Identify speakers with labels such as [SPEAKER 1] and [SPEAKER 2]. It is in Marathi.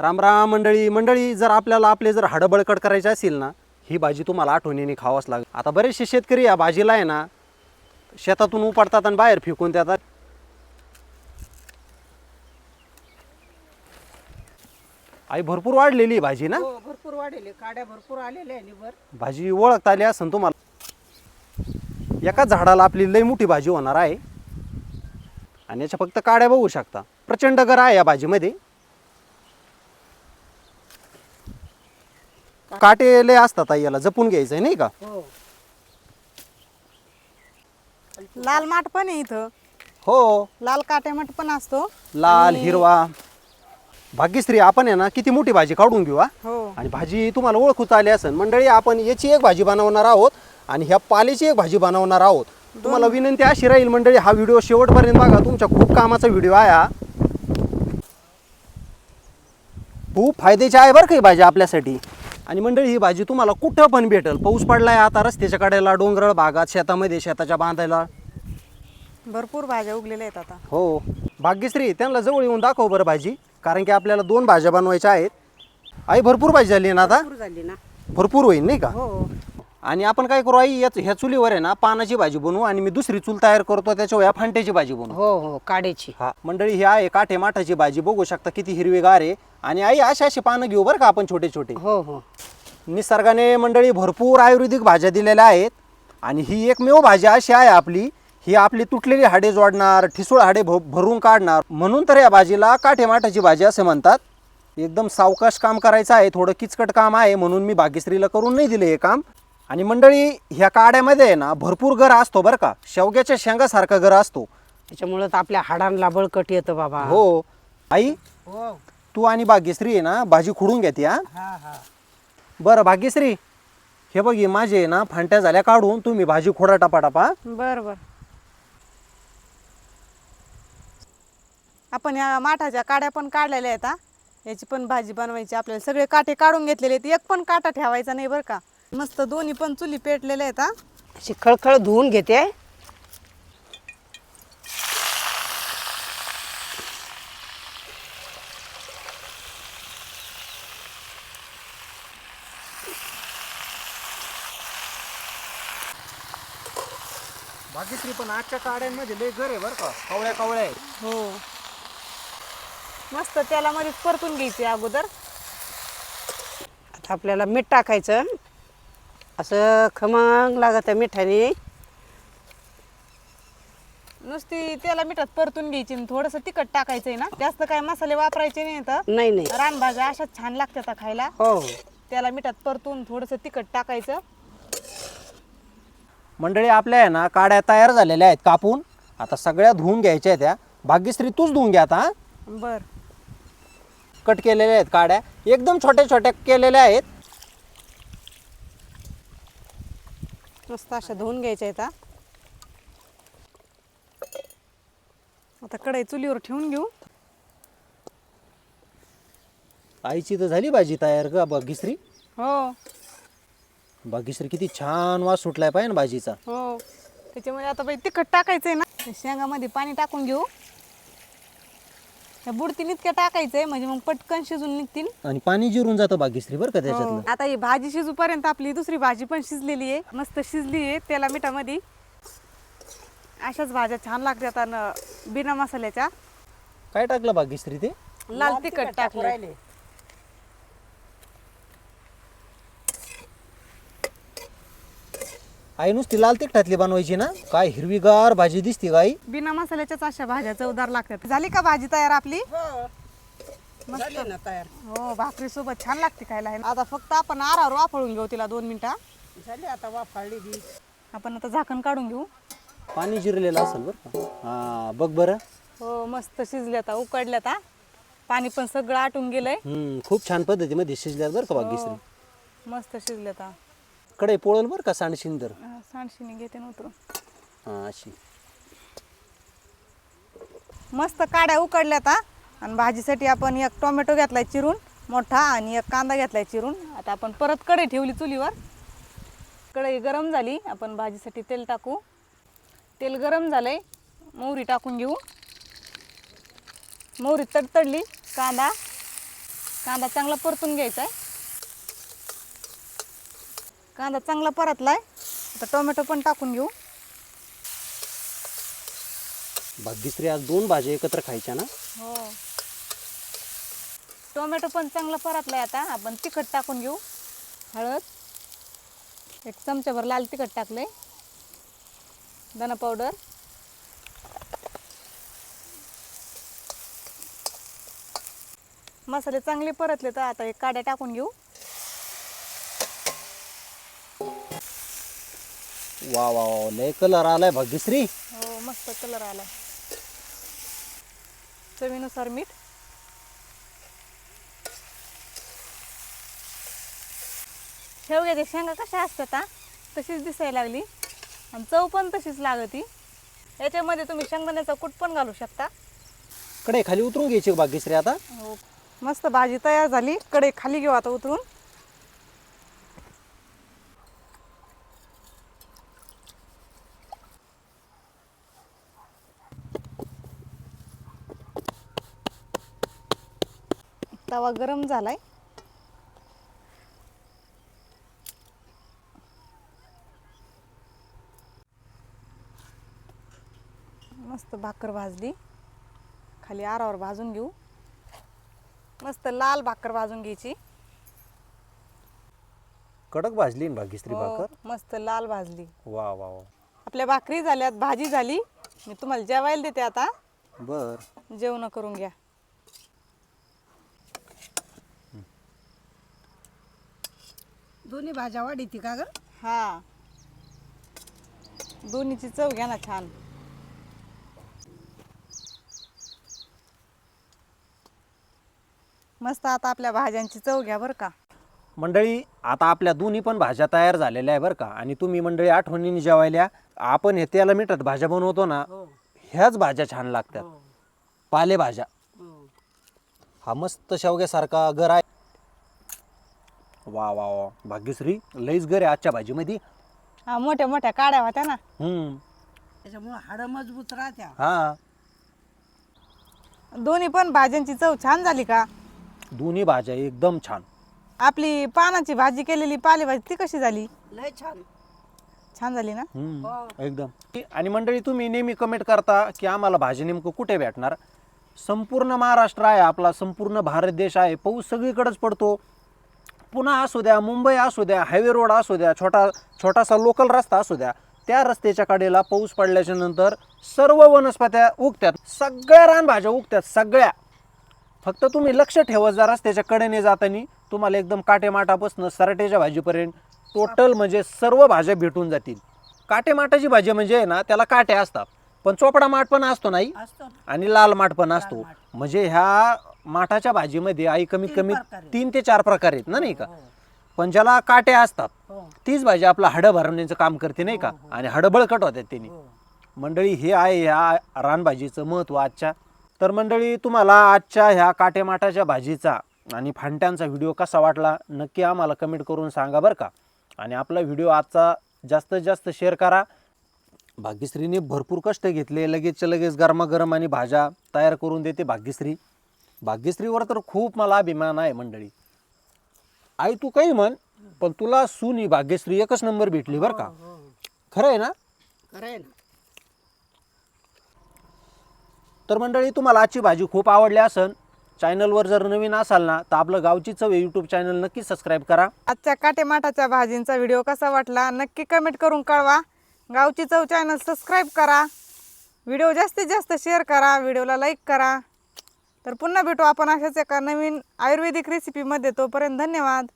[SPEAKER 1] रामराम मंडळी मंडळी जर आपल्याला आपले जर हाडं बळकट करायचे असेल ना ही भाजी तुम्हाला आठवणीने खावाच लागेल. आता बरेचसे शेतकरी या भाजीला आहे ना शेतातून उपडतात आणि बाहेर फेकून देतात. आई भरपूर वाढलेली आहे भाजी ना?
[SPEAKER 2] हो भरपूर वाढेले काड्या भरपूर आलेल्या आहे
[SPEAKER 1] भाजी ओळखता आली असेल तुम्हाला. एकाच झाडाला आपली लई मोठी भाजी होणार आहे. आणि याच्या फक्त काड्या बघू शकता. प्रचंड गर आहे या भाजीमध्ये. काटे लय असतात आई याला जपून घ्यायचंय नाही का?
[SPEAKER 2] हो.
[SPEAKER 3] लाल माठ पण आहे इथं.
[SPEAKER 1] हो.
[SPEAKER 3] लाल काटे माठ पण असतो.
[SPEAKER 1] लाल हिरवा. भाग्यश्री आपण आहे ना किती मोठी भाजी काढून घेऊ हा?
[SPEAKER 3] हो.
[SPEAKER 1] आणि भाजी तुम्हाला ओळखूच आली असेल. मंडळी आपण याची एक भाजी बनवणार आहोत आणि ह्या पालीची एक भाजी बनवणार आहोत. तुम्हाला विनंती अशी राहील मंडळी हा व्हिडिओ शेवटपर्यंत बघा. तुमच्या खूप कामाचा व्हिडिओ आहे हा. खूप फायद्याची आहे बरं का ही भाजी आपल्यासाठी. आणि मंडळी ही भाजी तुम्हाला कुठं पण भेटेल. पाऊस पडलाय आता रस्त्याच्या कडेला डोंगराळ भागात शेतामध्ये शेताच्या बांधायला.
[SPEAKER 3] भरपूर भाज्या उगलेल्या आहेत आता.
[SPEAKER 1] हो. भाग्यश्री त्यांना जवळ येऊन दाखव बरं भाजी. कारण की आपल्याला दोन भाज्या बनवायच्या आहेत. आई भरपूर भाजी झाली ना आता?
[SPEAKER 2] भरपूर झाली ना.
[SPEAKER 1] भरपूर होईल नाही का?
[SPEAKER 2] हो.
[SPEAKER 1] आणि आपण काय करू आई याच ह्या चुलीवर आहे ना पानाची भाजी बनवू आणि मी दुसरी चूल तयार करतो त्याच्यावर या फांट्याची भाजी बनवू.
[SPEAKER 2] हो हो काड्याची.
[SPEAKER 1] हा मंडळी ही आहे काठे माठाची भाजी बघू शकता किती हिरवीगार आहे. आणि आई अशी अशी पानं घेऊ बरं का आपण छोटे छोटे
[SPEAKER 2] हो हो.
[SPEAKER 1] निसर्गाने मंडळी भरपूर आयुर्वेदिक भाज्या दिलेल्या आहेत. आणि ही एकमेव भाजी अशी आहे आपली ही आपली तुटलेली हाडे जोडणार ठिसूळ हाडे भरून काढणार. म्हणून तर या भाजीला काठे माठाची भाजी असे म्हणतात. एकदम सावकाश काम करायचं आहे थोडं किचकट काम आहे म्हणून मी भाग्यश्रीला करून नाही दिले हे काम. आणि मंडळी ह्या काड्यामध्ये आहे ना भरपूर गर असतो बरं का. शेवग्याच्या शेंगासारखा गर असतो.
[SPEAKER 2] त्याच्यामुळं तर आपल्या हाडांना बळकट येतं बाबा.
[SPEAKER 1] हो. आई
[SPEAKER 2] हो
[SPEAKER 1] तू आणि भाग्यश्री आहे ना भाजी खुडून घेते हा.
[SPEAKER 2] हा हा.
[SPEAKER 1] बरं भाग्यश्री हे बघ हे माझे आहे ना फांट्या झाल्या काढून तुम्ही भाजी खोडा टापाटापा.
[SPEAKER 3] बर बर. आपण या माठाच्या काड्या पण काढलेल्या आहेत हा. याची पण भाजी बनवायची आपल्याला सगळे काटे काढून घेतलेले आहेत. एक पण काटा ठेवायचा नाही बरं का. मस्त दोन्ही पण चुली पेटलेल्या आहेत हा.
[SPEAKER 2] अशी खळखळ धुवून घेते.
[SPEAKER 1] पण आजच्या काड्यांमध्ये लय घर आहे बरं का. कवळ्या कवळ्या आहेत.
[SPEAKER 3] हो. मस्त तेलामध्ये परतून घ्यायची अगोदर.
[SPEAKER 2] आता आपल्याला मीठ टाकायचं. असं खमंग लागत आहे मिठाने.
[SPEAKER 3] नुसती तेला मिठात परतून घ्यायची आणि थोडंसं तिखट टाकायचंय ना जास्त काय मसाले वापरायचे नाही तर
[SPEAKER 2] नाही. नाही
[SPEAKER 3] रानभाज्या अशा छान लागतात खायला.
[SPEAKER 2] हो. हो
[SPEAKER 3] त्याला मिठात परतून थोडंसं तिखट टाकायचं.
[SPEAKER 1] मंडळी आपल्या आहे ना काड्या तयार झालेल्या आहेत कापून. आता सगळ्या धुवून घ्यायच्या आहेत त्या भाग्यश्री तूच धुवून घ्या आता हा?
[SPEAKER 3] बर.
[SPEAKER 1] कट केलेल्या आहेत काड्या. एकदम छोट्या छोट्या केलेल्या आहेत.
[SPEAKER 3] मस्त अशा धुवून घ्यायच्या आहेत. आता कढई चुलीवर ठेवून घेऊ.
[SPEAKER 1] आईची तर झाली भाजी तयार का भाग्यश्री.
[SPEAKER 3] हो.
[SPEAKER 1] भाग्यश्री किती छान वास सुटलाय पाहिजे ना भाजीचा.
[SPEAKER 3] हो. त्याच्यामध्ये आता बाई तिखट टाकायचंय ना. शेंगामध्ये पाणी टाकून घेऊ. त्या बुडतीन इतक्या टाकायचंय म्हणजे मग पटकन शिजून निघतील
[SPEAKER 1] आणि पाणी जिरून जातं भाग्यश्री बरं का
[SPEAKER 3] हो.
[SPEAKER 1] त्याच्यातलं.
[SPEAKER 3] आता ही भाजी शिजूपर्यंत आपली दुसरी भाजी पण शिजलेली आहे. मस्त शिजली आहे तेला मिठामध्ये. अशाच भाज्या छान लागतात आणि बिना मसाल्याच्या.
[SPEAKER 1] काय टाकलं भाग्यश्री ते?
[SPEAKER 3] लाल तिखट टाकले
[SPEAKER 1] आई नुसती लाल तिखटातली बनवायची ना? काय हिरवीगार भाजी दिसते का आई?
[SPEAKER 3] बिना मसाल्याच्याच अशा भाज्या चवदार लागतात. झाली का भाजी तयार आपली?
[SPEAKER 2] झाली ना तयार.
[SPEAKER 3] हो भाकरी सोबत छान लागते खायला. आता फक्त आपण आरावर वाफळून घेऊ तिला दोन मिनिटं.
[SPEAKER 2] झाली आता वाफाळली बी.
[SPEAKER 3] आपण आता झाकण काढून घेऊ.
[SPEAKER 1] पाणी जिरलेलं असेल बरं का? हा बघ बरं.
[SPEAKER 3] हो मस्त शिजले आता उकडले आता पाणी पण सगळं आटून गेलंय.
[SPEAKER 1] हम्म, खूप छान पद्धतीमध्ये शिजल्यात बरं का भाग्यश्री
[SPEAKER 3] हो, मस्त शिजले आता
[SPEAKER 1] कडे पोळल बरं का सांडशिंदर
[SPEAKER 3] अं, सांडशीने घेते ना उतरून.
[SPEAKER 1] हा अशी.
[SPEAKER 3] मस्त काड्या उकडल्या आता आणि भाजीसाठी आपण एक टोमॅटो घेतलाय चिरून मोठा आणि एक कांदा घेतलाय चिरून. आता आपण परत कढई ठेवली चुलीवर. कढई गरम झाली आपण भाजीसाठी तेल टाकू. तेल गरम झालंय मोहरी टाकून घेऊ. मोहरी तडतडली कांदा. कांदा चांगला परतून घ्यायचा आहे कांदा चांगला परतलाय. आता टोमॅटो पण टाकून घेऊ.
[SPEAKER 1] भाग्यश्री आज दोन भाज्या एकत्र खायच्या ना?
[SPEAKER 3] हो. टोमॅटो पण चांगला परतलाय आता. आपण तिखट टाकून घेऊ. हळद. एक चमच्याभर लाल तिखट टाकलंय. धना पावडर. मसाले चांगले परतले तर आता एक काड्या टाकून घेऊ.
[SPEAKER 1] वा वा वा लय कलर आलाय भाग्यश्री
[SPEAKER 3] हो मस्त कलर आला चवीनुसार मीठ. शेवग्याच्या शेंगा कशा असतात हा? तशीच दिसायला लागली. आणि चव पण तशीच लागती. याच्यामध्ये तुम्ही शेंगदाण्याचा कूट पण घालू शकता.
[SPEAKER 1] कडे खाली उतरून घ्यायची भाग्यश्री आता.
[SPEAKER 3] हो. मस्त भाजी तयार झाली. कडे खाली घेऊ आता उतरून. तवा गरम झालाय. मस्त भाकर भाजली. खाली आरावर भाजून घेऊ. मस्त लाल भाकर भाजून घ्यायची.
[SPEAKER 1] कडक भाजली ना भाग्यश्री
[SPEAKER 3] हो,
[SPEAKER 1] भाकर?
[SPEAKER 3] मस्त लाल भाजली.
[SPEAKER 1] वा वा वा.
[SPEAKER 3] आपल्या भाकरी झाल्यात भाजी झाली. मी तुम्हाला जेवायला देते आता.
[SPEAKER 1] बर.
[SPEAKER 3] जेवण करून घ्या.
[SPEAKER 2] दोन्ही भाज्या वाढीती का ग?
[SPEAKER 3] हा. दोन्हीची चव घ्या ना छान. मस्त आता आपल्या भाज्यांची चव घ्या बरं का.
[SPEAKER 1] मंडळी आता आपल्या दोन्ही पण भाज्या तयार झालेल्या आहे बरं का. आणि तुम्ही मंडळी आठवणीने जेवायल्या आपण हे त्याला मिठत भाज्या बनवतो ना
[SPEAKER 2] हो.
[SPEAKER 1] ह्याच भाज्या छान लागतात. पालेभाज्या. हा मस्त शेवग्यासारखा गर आहे. वा वा वा. भाग्यश्री लईच गर आहे आजच्या भाजीमध्ये.
[SPEAKER 3] हा मोठ्या मोठ्या काड्या होत्या ना.
[SPEAKER 1] हम्म.
[SPEAKER 2] त्याच्यामुळे हाडं मजबूत राहत्या.
[SPEAKER 1] हा.
[SPEAKER 3] दोन्ही पण भाज्यांची चव छान झाली का?
[SPEAKER 1] दोन्ही भाज्या एकदम छान.
[SPEAKER 3] आपली पानाची भाजी केलेली पालेभाजी ती कशी झाली?
[SPEAKER 2] लय छान.
[SPEAKER 3] छान झाली ना?
[SPEAKER 1] हम्म, एकदम. आणि मंडळी तुम्ही नेहमी कमेंट करता की आम्हाला भाजी नेमकं कुठे भेटणार? संपूर्ण महाराष्ट्र आहे आपला संपूर्ण भारत देश आहे पाऊस सगळीकडेच पडतो. पुन्हा असू द्या मुंबई असू द्या हायवे रोड असू द्या छोटा छोटासा लोकल रस्ता असू द्या त्या रस्त्याच्या कडेला पाऊस पडल्याच्या नंतर सर्व वनस्पत्या उगत्यात सगळ्या रानभाज्या उगत्यात सगळ्या. फक्त तुम्ही लक्ष ठेवत जा रस्त्याच्या कडेने जाताना तुम्हाला एकदम काटेमाटापासून सराट्याच्या भाजीपर्यंत टोटल म्हणजे सर्व भाज्या भेटून जातील. काटेमाटाची भाजी म्हणजे आहे ना त्याला काटे असतात. पण चोपडा माठ पण असतो नाही? आणि लाल माठ पण असतो. म्हणजे ह्या माठाच्या भाजीमध्ये आई कमीत कमी. तीन ते चार प्रकार आहेत ना नाही का?
[SPEAKER 2] हो.
[SPEAKER 1] पण ज्याला काटे असतात
[SPEAKER 2] हो.
[SPEAKER 1] तीच भाजी आपलं हाडं भरवण्याचं काम करते नाही का? आणि हाडं बळकट होतात त्यांनी
[SPEAKER 2] हो.
[SPEAKER 1] मंडळी हे आहे ह्या रानभाजीचं महत्त्व आजच्या. तर मंडळी तुम्हाला आजच्या ह्या काटेमाटाच्या भाजीचा आणि फांट्यांचा व्हिडिओ कसा वाटला नक्की आम्हाला कमेंट करून सांगा बरं का? आणि आपला व्हिडिओ आजचा जास्तीत जास्त शेअर करा. भाग्यश्रीने भरपूर कष्ट घेतले लगेचच्या लगेच गरमागरम आणि भाज्या तयार करून देते भाग्यश्री. भाग्यश्रीवर तर खूप मला अभिमान आहे मंडळी. आई तू काही म्हण पण तुला सुनी भाग्यश्री एकच नंबर भेटली बरं का?
[SPEAKER 2] हो
[SPEAKER 1] खरं आहे ना?
[SPEAKER 2] खरं आहे ना.
[SPEAKER 1] तर मंडळी तुम्हाला आजची भाजी खूप आवडली असन. चॅनलवर जर नवीन असाल ना तर आपलं गावची चव यूट्यूब चॅनल नक्की सबस्क्राईब करा.
[SPEAKER 3] आजच्या काटेमाटाच्या भाजींचा व्हिडिओ कसा वाटला नक्की कमेंट करून कळवा. गावची चव चॅनल सबस्क्राईब करा. व्हिडिओ जास्तीत जास्त शेअर करा व्हिडिओला लाईक करा. तर पुन्हा भेटू आपण अशाच एका नवीन आयुर्वेदिक रेसिपीमध्ये तोपर्यंत धन्यवाद.